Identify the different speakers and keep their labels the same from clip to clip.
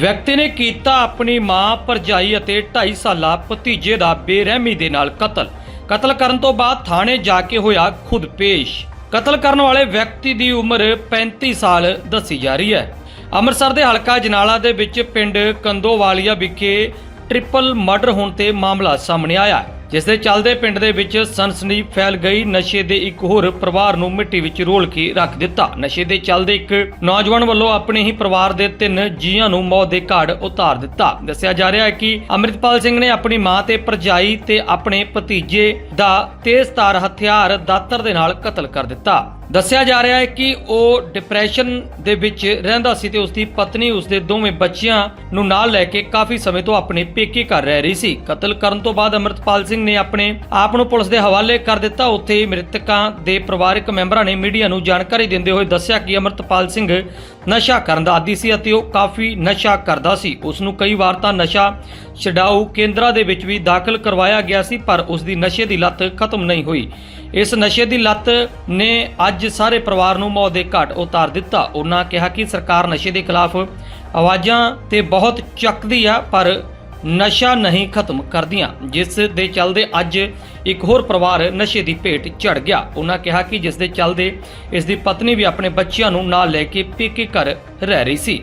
Speaker 1: ਵਿਅਕਤੀ ਨੇ ਕੀਤਾ ਆਪਣੀ ਮਾਂ ਭਰਜਾਈ ਅਤੇ 2.5 ਸਾਲਾ ਭਤੀਜੇ ਦਾ ਬੇਰਹਿਮੀ ਦੇ ਨਾਲ ਕਤਲ। ਕਤਲ ਕਰਨ ਤੋਂ ਬਾਅਦ ਥਾਣੇ ਜਾ ਕੇ ਹੋਇਆ ਖੁਦ ਪੇਸ਼। ਕਤਲ ਕਰਨ ਵਾਲੇ ਵਿਅਕਤੀ ਦੀ ਉਮਰ 35 ਸਾਲ ਦੱਸੀ ਜਾ ਰਹੀ ਹੈ। ਅੰਮ੍ਰਿਤਸਰ ਦੇ ਹਲਕਾ ਜਨਾਲਾ ਦੇ ਵਿੱਚ ਪਿੰਡ ਕੰਦੋਵਾਲੀਆ ਵਿਖੇ ਟ੍ਰਿਪਲ ਮਰਡਰ ਹੋਣ ਤੇ ਮਾਮਲਾ ਸਾਹਮਣੇ ਆਇਆ ਹੈ। ਜਿਸ ਦੇ ਚੱਲਦੇ ਪਿੰਡ ਦੇ ਵਿੱਚ ਸਨਸਨੀ ਫੈਲ ਗਈ, ਨਸ਼ੇ ਦੇ ਇੱਕ ਹੋਰ ਪਰਿਵਾਰ ਨੂੰ ਮਿੱਟੀ ਵਿੱਚ ਰੋਲ ਕੇ ਰੱਖ ਦਿੱਤਾ। ਨਸ਼ੇ ਦੇ ਚੱਲਦੇ ਇੱਕ ਨੌਜਵਾਨ ਵੱਲੋਂ ਆਪਣੇ ਹੀ ਪਰਿਵਾਰ ਦੇ ਤਿੰਨ ਜੀਆਂ ਨੂੰ ਮੌਤ ਦੇ ਘਾਟ ਉਤਾਰ ਦਿੱਤਾ। ਦੱਸਿਆ ਜਾ ਰਿਹਾ ਹੈ ਕਿ ਅੰਮ੍ਰਿਤਪਾਲ ਸਿੰਘ ਨੇ ਆਪਣੀ ਮਾਂ ਤੇ ਭਰਜਾਈ ਤੇ ਆਪਣੇ ਭਤੀਜੇ ਦਾ ਤੇਜ਼ਧਾਰ ਹਥਿਆਰ ਦਾਤਰ ਦੇ ਨਾਲ ਕਤਲ ਕਰ ਦਿੱਤਾ। ਦੱਸਿਆ ਜਾ ਰਿਹਾ ਹੈ ਕਿ ਉਹ ਡਿਪਰੈਸ਼ਨ ਦੇ ਵਿੱਚ ਰਹਿੰਦਾ ਸੀ ਤੇ ਉਸ ਦੀ ਪਤਨੀ ਉਸ ਦੇ ਦੋਵੇਂ ਬੱਚਿਆਂ ਨੂੰ ਨਾਲ ਲੈ ਕੇ ਕਾਫੀ ਸਮੇਂ ਤੋਂ ਆਪਣੇ ਪੇਕੇ ਘਰ ਰਹਿ ਰਹੀ ਸੀ। ਕਤਲ ਕਰਨ ਤੋਂ ਬਾਅਦ ਅਮਰਤਪਾਲ ਸਿੰਘ ਨੇ ਆਪਣੇ ਆਪ ਨੂੰ ਪੁਲਿਸ ਦੇ ਹਵਾਲੇ ਕਰ ਦਿੱਤਾ। ਉੱਥੇ ਮ੍ਰਿਤਕਾਂ ਦੇ ਪਰਿਵਾਰਕ ਮੈਂਬਰਾਂ ਨੇ ਮੀਡੀਆ ਨੂੰ ਜਾਣਕਾਰੀ ਦਿੰਦੇ ਹੋਏ ਦੱਸਿਆ ਕਿ ਅਮਰਤਪਾਲ ਸਿੰਘ ਨਸ਼ਾ ਕਰਨ ਦਾ ਆਦੀ ਸੀ ਅਤੇ ਉਹ ਕਾਫੀ ਨਸ਼ਾ ਕਰਦਾ ਸੀ। ਉਸ ਨੂੰ ਕਈ ਵਾਰ ਤਾਂ ਨਸ਼ਾ ਛਡਾਊ ਕੇਂਦਰਾਂ ਦੇ ਵਿੱਚ ਵੀ ਦਾਖਲ ਕਰਵਾਇਆ ਗਿਆ ਸੀ, ਪਰ ਉਸ ਦੀ ਨਸ਼ੇ ਦੀ ਲੱਤ ਖਤਮ ਨਹੀਂ ਹੋਈ। ਇਸ ਨਸ਼ੇ ਦੀ ਲੱਤ ਨੇ ਅੱਜ ਸਾਰੇ ਪਰਿਵਾਰ ਨੂੰ ਮੌਤ ਦੇ ਘਾਟ ਉਤਾਰ ਦਿੱਤਾ। ਉਹਨਾਂ ਕਿਹਾ ਕਿ ਸਰਕਾਰ ਨਸ਼ੇ ਦੇ ਖਿਲਾਫ ਆਵਾਜ਼ਾਂ ਤੇ ਬਹੁਤ ਚੱਕਦੀ ਆ, ਪਰ ਨਸ਼ਾ ਨਹੀਂ ਖਤਮ ਕਰਦੀਆਂ। ਜਿਸ ਦੇ ਚੱਲਦੇ ਅੱਜ ਇੱਕ ਹੋਰ ਪਰਿਵਾਰ ਨਸ਼ੇ ਦੀ ਭੇਟ ਚੜ ਗਿਆ। ਉਹਨਾਂ ਕਿਹਾ ਕਿ ਜਿਸ ਦੇ ਚੱਲਦੇ ਇਸ ਦੀ ਪਤਨੀ ਵੀ ਆਪਣੇ ਬੱਚਿਆਂ ਨੂੰ ਨਾਲ ਲੈ ਕੇ ਪੇਕੇ ਘਰ ਰਹਿ ਰਹੀ ਸੀ।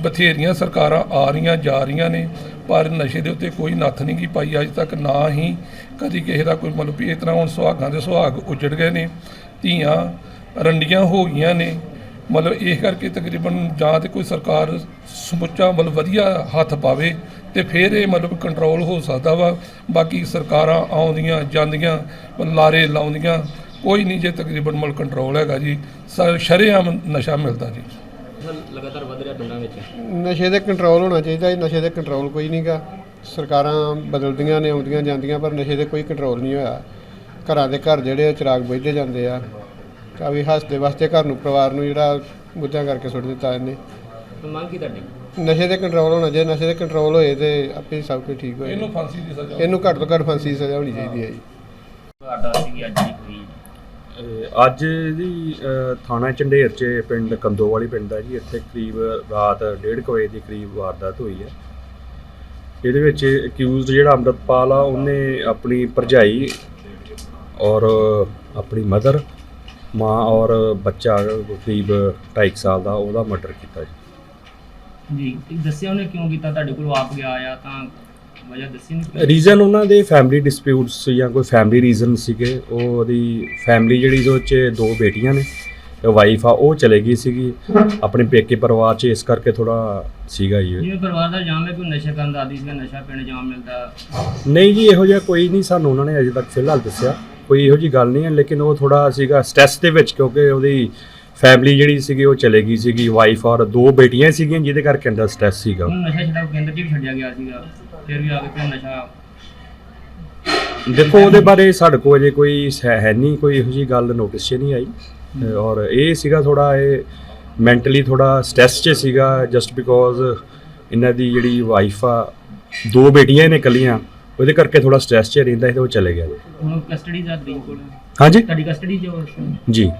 Speaker 2: ਬਥੇਰੀਆਂ ਸਰਕਾਰਾਂ ਆ ਰਹੀਆਂ, ਜਾ ਰਹੀਆਂ ਨੇ, ਪਰ ਨਸ਼ੇ ਦੇ ਉੱਤੇ ਕੋਈ ਨੱਥ ਨਹੀਂ ਕੀ ਪਾਈ, ਅੱਜ ਤੱਕ ਨਾ ਹੀ ਕਦੀ ਕਿਸੇ ਦਾ ਕੋਈ ਮਤਲਬ ਵੀ ਇਸ ਤਰ੍ਹਾਂ ਹੁਣ ਸੁਹਾਗਾਂ ਦੇ ਸੁਹਾਗ ਉਜੜ ਗਏ ਨੇ, ਧੀਆਂ ਰੰਡੀਆਂ ਹੋ ਗਈਆਂ ਨੇ, ਮਤਲਬ ਇਹ ਕਰਕੇ ਤਕਰੀਬਨ ਜਾਂ ਤੇ ਕੋਈ ਸਰਕਾਰ ਸਮੁੱਚਾ ਮਤਲਬ ਵਧੀਆ ਹੱਥ ਪਾਵੇ ਤੇ ਫਿਰ ਇਹ ਮਤਲਬ ਕੰਟਰੋਲ ਹੋ ਸਕਦਾ ਵਾ, ਬਾਕੀ ਸਰਕਾਰਾਂ ਆਉਂਦੀਆਂ, ਜਾਂਦੀਆਂ ਲਾਰੇ ਲਾਉਂਦੀਆਂ, ਕੋਈ ਨਹੀਂ ਜੇ ਤਕਰੀਬਨ ਮਤਲਬ ਕੰਟਰੋਲ ਹੈਗਾ ਜੀ, ਸ- ਸ਼ਰੇਆਮ ਨਸ਼ਾ ਮਿਲਦਾ ਜੀ।
Speaker 3: ਲਗਾਤਾਰ ਵਧ ਰਿਹਾ ਪਿੰਡਾਂ ਵਿੱਚ?
Speaker 4: ਨਸ਼ੇ ਤੇ ਕੰਟਰੋਲ ਹੋਣਾ ਚਾਹੀਦਾ ਹੈ ਨਸ਼ੇ ਤੇ ਕੰਟਰੋਲ ਕੋਈ ਨਹੀਂਗਾ ਸਰਕਾਰਾਂ ਬਦਲਦੀਆਂ ਨੇ ਆਉਂਦੀਆਂ ਜਾਂਦੀਆਂ ਪਰ ਨਸ਼ੇ ਤੇ ਕੋਈ ਕੰਟਰੋਲ ਨਹੀਂ ਹੋਇਆ। ਘਰਾਂ ਦੇ ਘਰ ਜਿਹੜੇ ਚਿਰਾਗ ਬੁਝਦੇ ਜਾਂਦੇ ਆ। ਕਾਵੀ ਹੱਸਦੇ ਵਾਸਤੇ ਘਰ ਨੂੰ ਪਰਿਵਾਰ ਨੂੰ ਜਿਹੜਾ ਬੁੱਧਿਆਂ ਕਰਕੇ ਸੁੱਟ ਦਿੱਤਾ ਇਹਨੇ।
Speaker 3: ਤਾਂ ਮੰਗ ਕੀ ਤੁਹਾਡੀ?
Speaker 4: ਨਸ਼ੇ ਤੇ ਕੰਟਰੋਲ ਹੋਣਾ ਜੇ ਨਸ਼ੇ ਤੇ ਕੰਟਰੋਲ ਹੋਏ ਤੇ ਆਪੇ ਸਭ ਕੁਝ ਠੀਕ ਹੋਏ।
Speaker 2: ਇਹਨੂੰ ਫਾਂਸੀ ਦੀ ਸਜ਼ਾ
Speaker 4: ਇਹਨੂੰ ਘੱਟ ਤੋਂ ਘੱਟ ਫਾਂਸੀ ਦੀ ਸਜ਼ਾ ਹੋਣੀ ਚਾਹੀਦੀ ਹੈ ਜੀ।
Speaker 3: ਤੁਹਾਡਾ ਸੀ ਅੱਜ ਦੀ
Speaker 5: ਇਹ ਅੱਜ ਦੀ ਥਾਣਾ ਝੰਡੇਰ ਚ ਪਿੰਡ ਕੰਦੋਵਾਲੀ ਪਿੰਡ ਦਾ ਜੀ, ਇੱਥੇ ਕਰੀਬ ਰਾਤ 1:30 ਵਜੇ ਦੀ ਕਰੀਬ ਵਾਰਦਾਤ ਹੋਈ ਹੈ। ਇਹਦੇ ਵਿੱਚ ਅਕਿਊਜ਼ਡ ਜਿਹੜਾ ਅੰਮ੍ਰਿਤਪਾਲ ਆ, ਉਹਨੇ ਆਪਣੀ ਭਰਜਾਈ ਔਰ ਆਪਣੀ ਮਦਰ, ਮਾਂ ਔਰ ਬੱਚਾ ਕਰੀਬ 2.5 ਸਾਲ ਦਾ, ਉਹਦਾ ਮਰਡਰ ਕੀਤਾ ਜੀ।
Speaker 3: ਜੀ ਤੇ ਦੱਸਿਆ ਉਹਨੇ ਕਿਉਂ ਕੀਤਾ? ਤੁਹਾਡੇ ਕੋਲ ਆਪ ਗਿਆ ਆ ਤਾਂ ਵਜ੍ਹਾ ਦੱਸੀ ਨਹੀਂ
Speaker 5: ਰੀਜ਼ਨ ਉਹਨਾਂ ਦੇ ਫੈਮਿਲੀ ਡਿਸਪਿਊਟਸ ਜਾਂ ਕੋਈ ਫੈਮਿਲੀ ਰੀਜ਼ਨ ਸੀਗੇ ਉਹ ਉਹਦੀ ਫੈਮਿਲੀ ਜਿਹੜੀ ਉਹਦੇ 'ਚ ਦੋ ਬੇਟੀਆਂ ਨੇ ਵਾਈਫ ਆ ਉਹ ਚਲੇ ਗਈ ਸੀਗੀ। ਆਪਣੇ ਪੇਕੇ ਪਰਿਵਾਰ 'ਚ ਇਸ ਕਰਕੇ ਥੋੜਾ ਸੀਗਾ ਜੀ।
Speaker 3: ਜਿਵੇਂ ਪਰਿਵਾਰ ਦਾ ਜਾਮ ਹੈ ਕੋਈ ਨਸ਼ਾ ਕਰਨ ਦਾ ਆਦੀ ਸੀਗਾ ਨਸ਼ਾ ਪੀਣ ਜਾਮ ਮਿਲਦਾ।
Speaker 5: ਨਹੀਂ ਜੀ ਇਹੋ ਜਿਹਾ ਕੋਈ ਨਹੀਂ ਸਾਨੂੰ ਉਹਨਾਂ ਨੇ ਅਜੇ ਤੱਕ ਫਿਲਹਾਲ ਦੱਸਿਆ। ਕੋਈ ਇਹੋ ਜੀ ਗੱਲ ਨਹੀਂ ਹੈ ਲੇਕਿਨ ਉਹ ਥੋੜਾ ਸੀਗਾ ਸਟ੍ਰੈਸ ਦੇ ਵਿੱਚ ਕਿਉਂਕਿ ਉਹਦੀ ਫੈਮਿਲੀ ਜਿਹੜੀ ਸੀਗੀ ਉਹ ਚਲੇ ਗਈ ਸੀਗੀ ਵਾਈਫ ਔਰ ਦੋ ਬੇਟੀਆਂ ਸੀਗੀਆਂ ਜਿਹਦੇ ਕਰਕੇ ਅੰਦਰ ਸਟ੍ਰੈਸ ਸੀਗਾ।
Speaker 3: ਉਹਨੂੰ ਨਸ਼ਾ ਛਡਾਊ ਕੇਂਦਰ 'ਚ ਵੀ ਛੱਡਿਆ ਗਿਆ ਸੀਗਾ ਫਿਰ ਵੀ ਆ ਕੇ ਫਿਰ ਨਸ਼ਾ।
Speaker 5: ਦੇਖੋ ਉਹਦੇ ਬਾਰੇ ਸਾਡੇ ਕੋਲ ਅਜੇ ਕੋਈ ਹੈ ਹੈ ਨਹੀਂ ਕੋਈ ਇਹੋ ਜੀ ਗੱਲ ਨੋਟਿਸ 'ਚ ਨਹੀਂ ਆਈ। ਔਰ ਇਹ ਸੀਗਾ ਥੋੜਾ ਇਹ ਮੈਂਟਲੀ ਥੋੜਾ ਸਟ੍ਰੈਸ 'ਚ ਸੀਗਾ ਜਸਟ ਬਿਕੋਜ਼ ਇਹਨਾਂ ਦੀ ਜਿਹੜੀ ਵਾਈਫ ਆ ਦੋ ਬੇਟੀਆਂ ਨੇ ਕੱਲੀਆਂ ਉਹਦੇ ਕਰਕੇ ਥੋੜਾ ਸਟ੍ਰੈਸ 'ਚ ਰਹਿੰਦਾ ਸੀ ਤੇ ਉਹ ਚਲੇ ਗਿਆ। ਜੀ।
Speaker 3: ਹੁਣ ਕਸਟਡੀ ਦਾ ਤਰੀਕ ਕੋਲ।
Speaker 5: ਹਾਂਜੀ?
Speaker 3: ਤੁਹਾਡੀ ਕਸਟਡੀ ਜੋ
Speaker 5: ਜੀ।